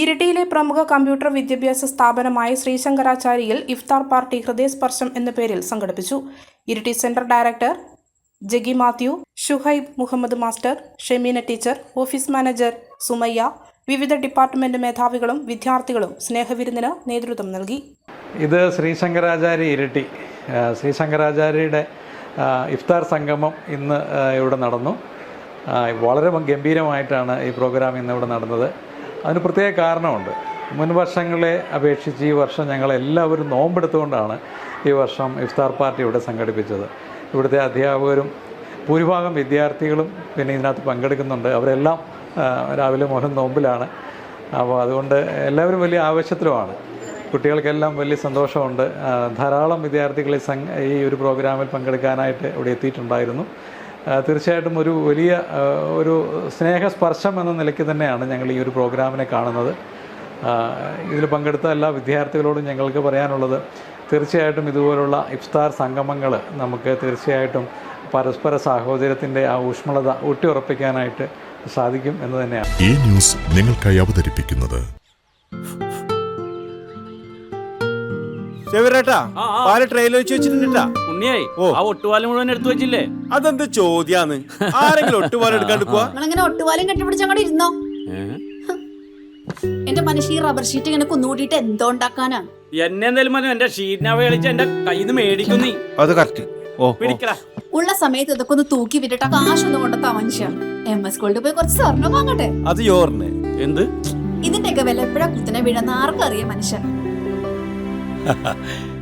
ഇരിട്ടിയിലെ പ്രമുഖ കമ്പ്യൂട്ടർ വിദ്യാഭ്യാസ സ്ഥാപനമായ ശ്രീശങ്കരാചാര്യയിൽ ഇഫ്താർ പാർട്ടി ഹൃദയസ്പർശം എന്ന പേരിൽ സംഘടിപ്പിച്ചു. Iritty centre director Jagi Mathew Shuhaib Muhammad master Shemeena teacher office manager Sumayya വിവിധ ഡിപ്പാർട്ട്മെന്റ് മേധാവികളും വിദ്യാർത്ഥികളും സ്നേഹവിരുന്നിന് നേതൃത്വം നൽകി. ഇത് ശ്രീശങ്കരാചാര്യ ഇരട്ടി. ശ്രീശങ്കരാചാര്യയുടെ ഇഫ്താർ സംഗമം ഇന്ന് ഇവിടെ നടന്നു. വളരെ ഗംഭീരമായിട്ടാണ് ഈ പ്രോഗ്രാം ഇന്ന് ഇവിടെ നടന്നത്. അതിന് പ്രത്യേക കാരണമുണ്ട്. മുൻ വർഷങ്ങളെ അപേക്ഷിച്ച് ഈ വർഷം ഞങ്ങളെല്ലാവരും നോമ്പെടുത്തുകൊണ്ടാണ് ഈ വർഷം ഇഫ്താർ പാർട്ടി ഇവിടെ സംഘടിപ്പിച്ചത്. ഇവിടുത്തെ അധ്യാപകരും ഭൂരിഭാഗം വിദ്യാർത്ഥികളും പിന്നെ ഇതിനകത്ത് പങ്കെടുക്കുന്നുണ്ട്. അവരെല്ലാം രാവിലെ മോഹൻ നോമ്പിലാണ്. അപ്പോൾ അതുകൊണ്ട് എല്ലാവരും വലിയ ആവശ്യത്തിലുമാണ് കുട്ടികൾക്കെല്ലാം വലിയ സന്തോഷമുണ്ട്. ധാരാളം വിദ്യാർത്ഥികൾ ഈ ഈ ഒരു പ്രോഗ്രാമിൽ പങ്കെടുക്കാനായിട്ട് ഇവിടെ എത്തിയിട്ടുണ്ടായിരുന്നു. തീർച്ചയായിട്ടും ഒരു വലിയ ഒരു സ്നേഹസ്പർശം എന്ന നിലയ്ക്ക് തന്നെയാണ് ഞങ്ങൾ ഈ ഒരു പ്രോഗ്രാമിനെ കാണുന്നത്. ഇതിൽ പങ്കെടുത്ത എല്ലാ വിദ്യാർത്ഥികളോടും ഞങ്ങൾക്ക് പറയാനുള്ളത് തീർച്ചയായിട്ടും ഇതുപോലുള്ള ഇഫ്താർ സംഗമങ്ങൾ നമുക്ക് തീർച്ചയായിട്ടും പരസ്പര സാഹോദര്യത്തിന്റെ ആ ഊഷ്മളത ഊട്ടിയുറപ്പിക്കാനായിട്ട് സാധിക്കും എന്ന് തന്നെയാണ്. ഈ ന്യൂസ് നിങ്ങൾക്കായി അവതരിപ്പിക്കുന്നത് ചെവിരേട്ടാ പാല ട്രെയിലർ വെച്ച് വെച്ചിട്ടുണ്ടാ ഉണ്ണിയായി ആ ഒട്ടുപാലം മുഴുവൻ എടുത്തു വെച്ചില്ലേ? അതെന്ത് ചോദ്യാന്ന്? ആരെങ്കിലും ഒട്ടുപാലം എടുക്കാണ്ട് പോവാ. നിങ്ങളിങ്ങനെ ഒട്ടുപാലം കെട്ടിപ്പിടിച്ച് അങ്ങോട്ട് ഇരുന്നോ? എന്റെ മനുഷ്യ ഈ റബ്ബർ ഷീറ്റ് ഇങ്ങനെ കുന്നുകൂട്ടിയിട്ട് എന്തോ ഉണ്ടാക്കാനാ? എന്നെ എന്തായാലും മതി എന്റെ ഷീറ്റിനെ കളിച്ച് എന്റെ കയ്യിൽ നിന്ന് മേടിക്കും നീ. അത് കറക്റ്റ് ഓ പിടിക്കടാ. ഉള്ള സമയത്ത് ഇതൊക്കെ ഒന്ന് തൂക്കി വിട്ടിട്ട് കാശൊന്നും കൊണ്ടെത്താ മനുഷ്യ. എം എസ് ഗോൾഡ് പോയി കുറച്ച് സ്വർണം വാങ്ങട്ടെ? അത് യോർന്ന് എന്ത്? ഇതിന്റെയൊക്കെ വില എപ്പോഴാ കുത്തനെ വീഴുന്ന ആർക്കും അറിയാം മനുഷ്യ.